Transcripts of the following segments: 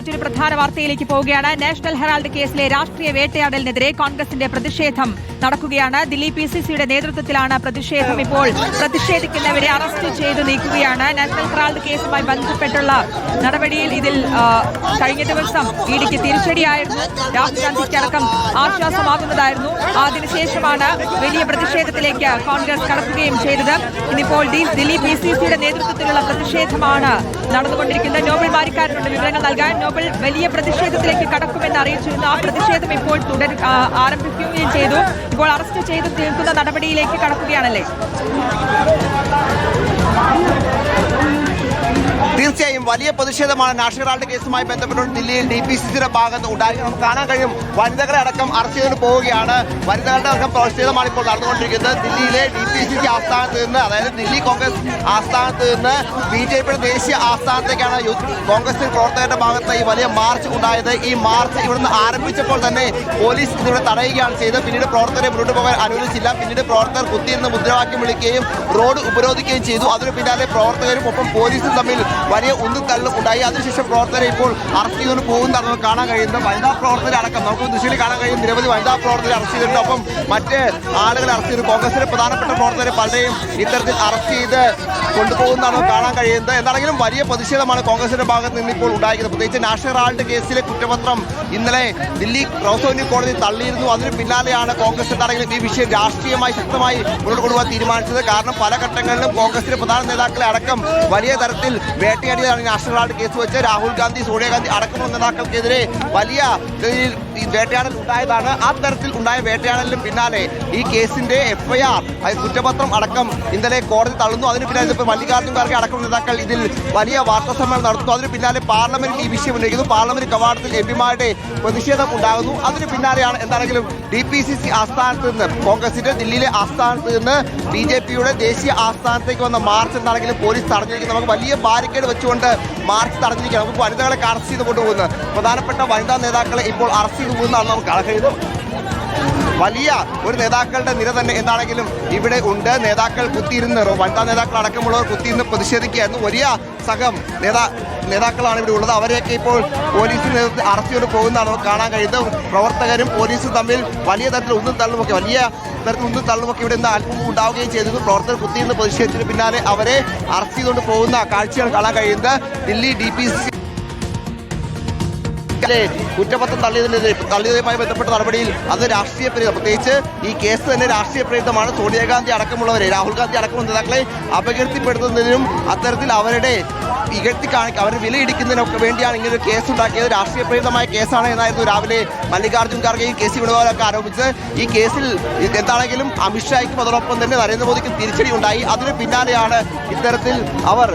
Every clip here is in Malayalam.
മറ്റൊരു പ്രധാന വാർത്തയിലേക്ക് പോവുകയാണ്. നാഷണൽ ഹെറാൾഡ് കേസിലെ രാഷ്ട്രീയ വേട്ടയാടലിനെതിരെ കോൺഗ്രസിന്റെ പ്രതിഷേധം. നടക്കുകയാണ്. ദില്ലി പി സി സിയുടെ നേതൃത്വത്തിലാണ് പ്രതിഷേധം ഇപ്പോൾ. പ്രതിഷേധിക്കുന്നവരെ അറസ്റ്റ് ചെയ്ത് നീക്കുകയാണ്. നാഷണൽ ഹെറാൾഡ് കേസുമായി ബന്ധപ്പെട്ടുള്ള നടപടിയിൽ ഇതിൽ കഴിഞ്ഞ ദിവസം ഇടിക്ക് തിരിച്ചടിയായിരുന്നു. രാഹുൽ ഗാന്ധിക്ക് അടക്കം ആശ്വാസമാകുന്നതായിരുന്നു അതിനുശേഷമാണ് വലിയ പ്രതിഷേധത്തിലേക്ക് കോൺഗ്രസ് കടക്കുകയും ചെയ്തത്. ഇന്നിപ്പോൾ ദിലീപ് പി സി സിയുടെ നേതൃത്വത്തിലുള്ള പ്രതിഷേധമാണ് നടന്നുകൊണ്ടിരിക്കുന്നത്. നോബൽ മാരിക്കാരനുണ്ട് വിവരങ്ങൾ നൽകാൻ. നോബൽ വലിയ പ്രതിഷേധത്തിലേക്ക് കടക്കുമെന്ന് അറിയിച്ചിരുന്നു. ആ പ്രതിഷേധം ഇപ്പോൾ തുടർ ആരംഭിക്കുകയും ചെയ്തു. ഇപ്പോൾ അറസ്റ്റ് ചെയ്ത് തീർക്കുന്ന നടപടിയിലേക്ക് കടക്കുകയാണല്ലേ? വലിയ പ്രതിഷേധമാണ് നാഷണൽ ഹെറാൾഡ് കേസുമായി ബന്ധപ്പെട്ട് ദില്ലിയിൽ ഡി പി സി സിയുടെ ഭാഗത്ത് ഉണ്ടായി നമുക്ക് കാണാൻ കഴിയും വനിതകളെ അടക്കം അറസ്റ്റ് ചെയ്തു പോവുകയാണ്. വനിതകളുടെ അടക്കം പ്രതിഷേധമാണ് ഇപ്പോൾ നടന്നുകൊണ്ടിരിക്കുന്നത്. ദില്ലിയിലെ ഡി പി സി സി ആസ്ഥാനത്ത് നിന്ന് അതായത് ദില്ലി കോൺഗ്രസ് ആസ്ഥാനത്ത് നിന്ന് ബി ജെ പിയുടെ ദേശീയ ആസ്ഥാനത്തേക്കാണ് യൂത്ത് കോൺഗ്രസ് പ്രവർത്തകരുടെ ഭാഗത്ത് ഈ വലിയ മാർച്ച് ഉണ്ടായത്. ഈ മാർച്ച് ഇവിടുന്ന് ആരംഭിച്ചപ്പോൾ തന്നെ പോലീസ് ഇതിവിടെ തടയുകയാണ് ചെയ്തത്. പിന്നീട് പ്രവർത്തകരെ മുന്നോട്ട് പോകാൻ അനുവദിച്ചില്ല. പിന്നീട് പ്രവർത്തകർ കുത്തിയിരുന്ന് മുദ്രാവാക്യം വിളിക്കുകയും റോഡ് ഉപരോധിക്കുകയും ചെയ്തു. അതിനു പിന്നാലെ പ്രവർത്തകരും ഒപ്പം പോലീസും തമ്മിൽ വലിയ ഉന്തും തള്ളും ഉണ്ടായി. അതിനുശേഷം പ്രവർത്തകരെ ഇപ്പോൾ അറസ്റ്റ് ചെയ്തുകൊണ്ട് നമുക്ക് കാണാൻ കഴിയുന്നത്. വനിതാ പ്രവർത്തകരെ അടക്കം നമുക്ക് ദൃശ്യയിൽ കാണാൻ കഴിയും. നിരവധി വനിതാ പ്രവർത്തകരെ അറസ്റ്റ് ചെയ്തിട്ടുണ്ട്. ഒപ്പം മറ്റ് ആളുകളെ അറസ്റ്റ് ചെയ്തു. കോൺഗ്രസിലെ പ്രധാനപ്പെട്ട പ്രവർത്തകരെ പലരെയും ഇത്തരത്തിൽ അറസ്റ്റ് ചെയ്ത് കൊണ്ടുപോകുന്നതാണ് കാണാൻ കഴിയുന്നത്. എന്താണെങ്കിലും വലിയ പ്രതിഷേധമാണ് കോൺഗ്രസിന്റെ ഭാഗത്ത് നിന്ന് ഇപ്പോൾ ഉണ്ടായിരിക്കുന്നത്. പ്രത്യേകിച്ച് നാഷണൽ ഹെറാൾഡ് കേസിലെ കുറ്റപത്രം ഇന്നലെ ദില്ലി റോസോനി കോടതി തള്ളിയിരുന്നു. അതിന് പിന്നാലെയാണ് കോൺഗ്രസ് എന്താണെങ്കിലും ഈ വിഷയം രാഷ്ട്രീയമായി ശക്തമായി മുന്നോട്ട് കൊണ്ടുപോകാൻ തീരുമാനിച്ചത്. കാരണം പല ഘട്ടങ്ങളിലും കോൺഗ്രസിന്റെ പ്രധാന നേതാക്കളെ അടക്കം വലിയ തരത്തിൽ വേട്ടയാടിയതാണ് നാഷണൽ ഗാർഡ് കേസ് വെച്ച് രാഹുൽ ഗാന്ധി സോണിയാഗാന്ധി അടക്കമുള്ള നേതാക്കൾക്കെതിരെ വലിയ വേട്ടയാടൽ ഉണ്ടായതാണ്. ആ തരത്തിൽ ഉണ്ടായ വേട്ടയാടലിന് പിന്നാലെ ഈ കേസിന്റെ എഫ്ഐആർ കുറ്റപത്രം അടക്കം ഇന്നലെ കോടതി തള്ളുന്നു. അതിന് പിന്നാലെ ഇപ്പോൾ മല്ലികാർജുൻ ഖാർഗെ അടക്കമുള്ള നേതാക്കൾ ഇതിൽ വലിയ വാർത്താ സമ്മേളനം നടത്തുന്നു. അതിന് പിന്നാലെ പാർലമെന്റിൽ ഈ വിഷയം ഉന്നയിക്കുന്നു. പാർലമെന്റ് കവാടത്തിൽ എം പിമാരുടെ പ്രതിഷേധം ഉണ്ടാകുന്നു. അതിന് പിന്നാലെയാണ് എന്താണെങ്കിലും ഡി പി സി സി ആസ്ഥാനത്ത് നിന്ന് കോൺഗ്രസിന്റെ ദില്ലിയിലെ ആസ്ഥാനത്ത് നിന്ന് ബി ജെ പിയുടെ ദേശീയ ആസ്ഥാനത്തേക്ക് വന്ന മാർച്ച് എന്താണെങ്കിലും പോലീസ് തടഞ്ഞിരിക്കുന്നു. നമുക്ക് വലിയ ബാരിക്കേഡ് വെച്ചുകൊണ്ട് മാർച്ച് തടഞ്ഞിരിക്കുകയാണ്. നമുക്ക് വനിതകളെ അറസ്റ്റ് ചെയ്ത് കൊണ്ടുപോകുന്നത്. പ്രധാനപ്പെട്ട വനിതാ നേതാക്കളെ ഇപ്പോൾ അറസ്റ്റ് ചെയ്ത് പോകുന്നതാണ് നമുക്ക് അറിയുന്നത് വലിയ ഒരു നേതാക്കളുടെ നിര തന്നെ എന്താണെങ്കിലും ഇവിടെ ഉണ്ട്. നേതാക്കൾ കുത്തിയിരുന്ന് വനിതാ നേതാക്കൾ അടക്കമുള്ളവർ കുത്തിയിരുന്ന് പ്രതിഷേധിക്കുകയായിരുന്നു. വലിയ സംഘം നേതാ നേതാക്കളാണ് ഇവിടെ ഉള്ളത്. അവരെയൊക്കെ ഇപ്പോൾ പോലീസിന് അറസ്റ്റ് ചെയ്ത് പോകുന്നതാണ് കാണാൻ കഴിയുന്നത്. പ്രവർത്തകരും പോലീസും തമ്മിൽ വലിയ തരത്തിൽ ഒന്നും തള്ളുമൊക്കെ വലിയ തരത്തിൽ ഉന്തും തള്ളുമൊക്കെ ഇവിടെ നിന്ന് അല്പം ഉണ്ടാവുകയും ചെയ്തിരുന്നു പ്രവർത്തകർ കുത്തിയിരുന്ന് പ്രതിഷേധത്തിന് പിന്നാലെ അവരെ അറസ്റ്റ് ചെയ്തുകൊണ്ട് പോകുന്ന കാഴ്ചയാണ് കാണാൻ കഴിയുന്നത്. ദില്ലി ഡി കുറ്റപത്രം തള്ളിയതിനെതിരെ തള്ളിയതുമായി ബന്ധപ്പെട്ട നടപടിയിൽ അത് രാഷ്ട്രീയ പ്രേരിതം പ്രത്യേകിച്ച് ഈ കേസ് തന്നെ രാഷ്ട്രീയ പ്രേരിതമാണ് സോണിയാഗാന്ധി അടക്കമുള്ളവരെ രാഹുൽ ഗാന്ധി അടക്കമുള്ള നേതാക്കളെ അപകീർത്തിപ്പെടുത്തുന്നതിനും അത്തരത്തിൽ അവരുടെ ഇകഴ്ത്തി കാണിക്കുക അവരെ വിലയിടിക്കുന്നതിനൊക്കെ വേണ്ടിയാണ് ഇങ്ങനെ ഒരു കേസ് ഉണ്ടാക്കിയത്. രാഷ്ട്രീയ പ്രേരിതമായ കേസാണ് എന്നായിരുന്നു രാവിലെ മല്ലികാർജുൻ ഖാർഗെ ഈ കേസ് വിടുവാനൊക്കെ ആരോപിച്ചത്. ഈ കേസിൽ എന്താണെങ്കിലും അമിത്ഷായ്ക്കും അതോടൊപ്പം തന്നെ നരേന്ദ്രമോദിക്കും തിരിച്ചടി ഉണ്ടായി. അതിന് പിന്നാലെയാണ് ഇത്തരത്തിൽ അവർ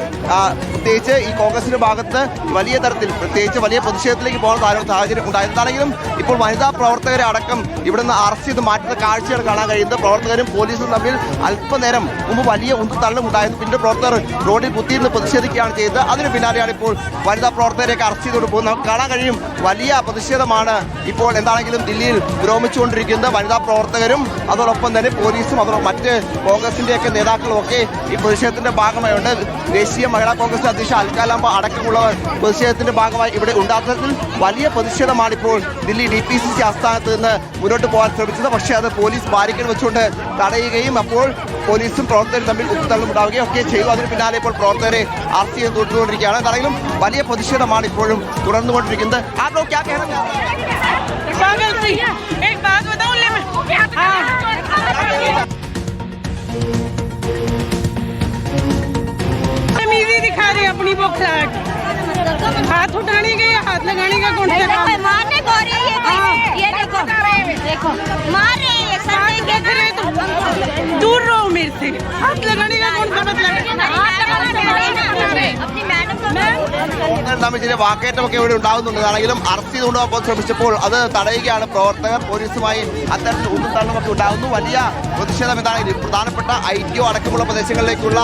പ്രത്യേകിച്ച് ഈ കോൺഗ്രസിന്റെ ഭാഗത്ത് വലിയ തരത്തിൽ പ്രത്യേകിച്ച് വലിയ പ്രതിഷേധത്തിലേക്ക് പോകുന്ന സാഹചര്യം- സാഹചര്യം ഉണ്ടായത്. എന്താണെങ്കിലും ഇപ്പോൾ വനിതാ പ്രവർത്തകരെ അടക്കം ഇവിടുന്ന് അറസ്റ്റ് ചെയ്ത് മാറ്റുന്ന കാഴ്ചകൾ കാണാൻ കഴിയുന്നത്. പ്രവർത്തകരും പോലീസും തമ്മിൽ അല്പനേരം മുമ്പ് വലിയ ഉന്തുതള്ളും ഉണ്ടായിരുന്നു. പിന്നീട് പ്രവർത്തകർ റോഡിൽ കുത്തിയിരുന്ന് പ്രതിഷേധിക്കുകയാണ് ചെയ്തത്. അതിന് പിന്നാലെയാണ് ഇപ്പോൾ വനിതാ പ്രവർത്തകരെയൊക്കെ അറസ്റ്റ് ചെയ്തുകൊണ്ട് പോകുന്നത്. നമുക്ക് കാണാൻ കഴിയും വലിയ പ്രതിഷേധമാണ് ഇപ്പോൾ എന്താണെങ്കിലും ദില്ലിയിൽ പുരോഗമിച്ചുകൊണ്ടിരിക്കുന്നത് വനിതാ പ്രവർത്തകരും അതോടൊപ്പം തന്നെ പോലീസും അതോടൊപ്പം മറ്റ് കോൺഗ്രസിന്റെയൊക്കെ നേതാക്കളും ഒക്കെ ഈ പ്രതിഷേധത്തിന്റെ ഭാഗമായുണ്ട് ദേശീയ മഹിളാ കോൺഗ്രസ് അധ്യക്ഷ അൽക്കാലാമ്പ അടക്കമുള്ളവർ പ്രതിഷേധത്തിന്റെ ഭാഗമായി ഇവിടെ ഉണ്ടാത്തതിൽ വലിയ പ്രതിഷേധമാണ് ഇപ്പോൾ Delhi D P C C ആസ്ഥാനത്ത് നിന്ന് മുന്നോട്ട് പോകാൻ ശ്രമിച്ചത്. പക്ഷേ അത് പോലീസ് ബാരിക്കേഡ് വെച്ചുകൊണ്ട് തടയുകയും അപ്പോൾ പോലീസും പ്രവർത്തകരും തമ്മിൽ ഒത്തുതള്ളും ഉണ്ടാവുകയും ഒക്കെ ചെയ്തു. അതിന് പിന്നാലെ ഇപ്പോൾ പ്രവർത്തകരെ അറസ്റ്റ് ചെയ്ത് തുടർന്നുകൊണ്ടിരിക്കുകയാണ് എന്താണെങ്കിലും വലിയ പ്രതിഷേധമാണ് ഇപ്പോഴും തുടർന്നുകൊണ്ടിരിക്കുന്നത്. ആ हाथ उठाने के या हाथ लगाने का कौन सा देखो काम मारने को रही है हाँ। ये देखो देखो मार रहे हैं सर हाथ देख रहे तो दूर रहो मेरे से हाथ लगाने का कौन सा मतलब है अपनी मैडम को പ്രവർത്തകർ തമ്മിൽ ചില വാക്കേറ്റമൊക്കെ ഇവിടെ ഉണ്ടാകുന്നുണ്ട് ആണെങ്കിലും അറസ്റ്റ് ചെയ്ത് കൊണ്ടുപോകാൻ ശ്രമിച്ചപ്പോൾ അത് തടയുകയാണ് പ്രവർത്തകർ പോലീസുമായി അത്തരത്തിൽ ഉന്തും തള്ളുമൊക്കെ ഉണ്ടാകുന്നു വലിയ പ്രതിഷേധം എന്താണെങ്കിലും പ്രധാനപ്പെട്ട ഐ ടി ഒ അടക്കമുള്ള പ്രദേശങ്ങളിലേക്കുള്ള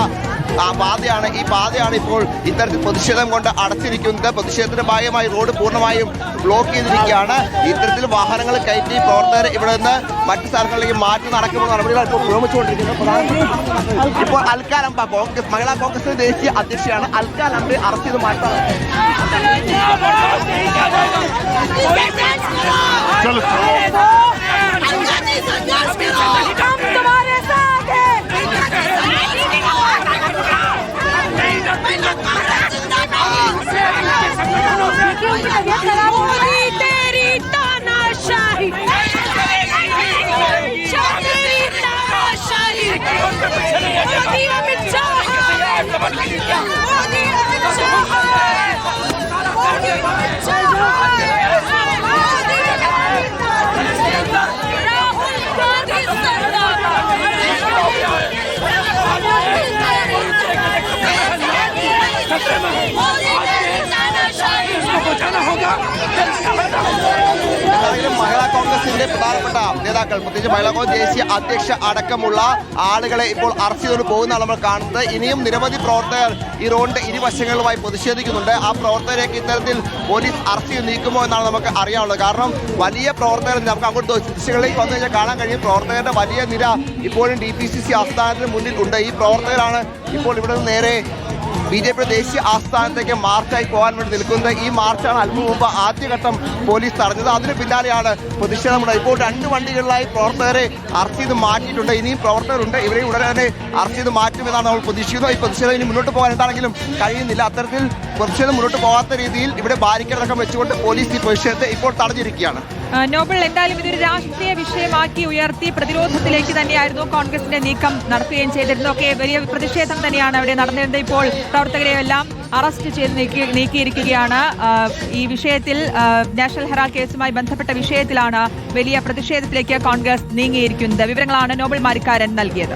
ആ പാതയാണ് ഈ പാതയാണ് ഇപ്പോൾ ഇത്തരത്തിൽ പ്രതിഷേധം കൊണ്ട് അടച്ചിരിക്കുന്നത് പ്രതിഷേധത്തിന്റെ ഭാഗമായി റോഡ് പൂർണമായും ബ്ലോക്ക് ചെയ്തിരിക്കുകയാണ് ഇത്തരത്തിൽ വാഹനങ്ങൾ കയറ്റി പ്രവർത്തകരെ ഇവിടെ നിന്ന് മറ്റു സ്ഥലങ്ങളിലേക്ക് മാറ്റി നടക്കുമ്പോൾ നടപടികൾ ഇപ്പോൾ ഇപ്പോൾ അൽക്കാലംബ കോൺഗ്രസ് മഹിളാ കോൺഗ്രസ് ദേശീയ അധ്യക്ഷയാണ് അൽക്കാലംബെ അറസ്റ്റ് ചെയ്ത് മാറ്റാൻ क्योंकि उनकी तबीयत खराब हो गई तेरी तानाशाही तेरी तानाशाही मोदी अमित शाह मोदी अमित शाह मोदी अमित शाह Oh, yeah. മഹിളാ കോൺഗ്രസിന്റെ പ്രധാനപ്പെട്ട നേതാക്കൾ പ്രത്യേകിച്ച് മഹിളാ കോൺഗ്രസ് ദേശീയ അധ്യക്ഷ അടക്കമുള്ള ആളുകളെ ഇപ്പോൾ അറസ്റ്റ് ചെയ്തുകൊണ്ട് പോകുന്നതാണ് നമ്മൾ കാണുന്നത്. ഇനിയും നിരവധി പ്രവർത്തകർ ഈ റോഡിന്റെ ഇരുവശങ്ങളിലുമായി പ്രതിഷേധിക്കുന്നുണ്ട്. ആ പ്രവർത്തകരെയൊക്കെ ഇത്തരത്തിൽ പോലീസ് അറസ്റ്റ് ചെയ്ത് നീക്കുമോ എന്നാണ് നമുക്ക് അറിയാനുള്ളത്. കാരണം വലിയ പ്രവർത്തകർ നമുക്ക് അങ്ങോട്ട് ദൃശ്യങ്ങളിലേക്ക് വന്നു കഴിഞ്ഞാൽ കാണാൻ കഴിയും. പ്രവർത്തകരുടെ വലിയ നിര ഇപ്പോഴും ഡി പി സി സി ആസ്ഥാനത്തിന് മുന്നിൽ ഉണ്ട്. ഈ പ്രവർത്തകരാണ് ഇപ്പോൾ ഇവിടെ നിന്ന് നേരെ ബി ജെ പി ദേശീയ ആസ്ഥാനത്തേക്ക് മാർച്ചായി പോകാൻ വേണ്ടി നിൽക്കുന്നത് ഈ മാർച്ചാണ് അല്പം മുമ്പ് ആദ്യഘട്ടം പോലീസ് തടഞ്ഞത്. അതിന് പിന്നാലെയാണ് പ്രതിഷേധമുണ്ട് ഇപ്പോൾ രണ്ട് വണ്ടികളിലായി പ്രവർത്തകരെ അറസ്റ്റ് ചെയ്ത് മാറ്റിയിട്ടുണ്ട്. ഇനിയും പ്രവർത്തകരുണ്ട്. ഇവരെ ഉടനെ തന്നെ അറസ്റ്റ് ചെയ്ത് മാറ്റുമെന്നാണ് നമ്മൾ പ്രതീക്ഷിക്കുന്നത്. ഈ പ്രതിഷേധം ഇനി മുന്നോട്ട് പോകാൻ എന്താണെങ്കിലും കഴിയുന്നില്ല. അത്തരത്തിൽ പ്രതിഷേധം മുന്നോട്ട് പോകാത്ത രീതിയിൽ ഇവിടെ ബാരിക്കേഡടക്കം വെച്ചുകൊണ്ട് പോലീസ് ഈ പ്രതിഷേധത്തെ ഇപ്പോൾ തടഞ്ഞിരിക്കുകയാണ്. നോബൽ എന്തായാലും ഇതൊരു രാഷ്ട്രീയ വിഷയമാക്കി ഉയർത്തി പ്രതിരോധത്തിലേക്ക് തന്നെയായിരുന്നു കോൺഗ്രസിന്റെ നീക്കം നടത്തുകയും ചെയ്തിരുന്നത് ഒക്കെ വലിയ പ്രതിഷേധം തന്നെയാണ് അവിടെ നടന്നിരുന്നത്. ഇപ്പോൾ പ്രവർത്തകരെ എല്ലാം അറസ്റ്റ് ചെയ്ത് നീക്കി നീക്കിയിരിക്കുകയാണ്. ഈ വിഷയത്തിൽ നാഷണൽ ഹെറാൾഡ് കേസുമായി ബന്ധപ്പെട്ട വിഷയത്തിലാണ് വലിയ പ്രതിഷേധത്തിലേക്ക് കോൺഗ്രസ് നീങ്ങിയിരിക്കുന്നത്. വിവരങ്ങളാണ് നോബൽ മാരിക്കാരൻ നൽകിയത്.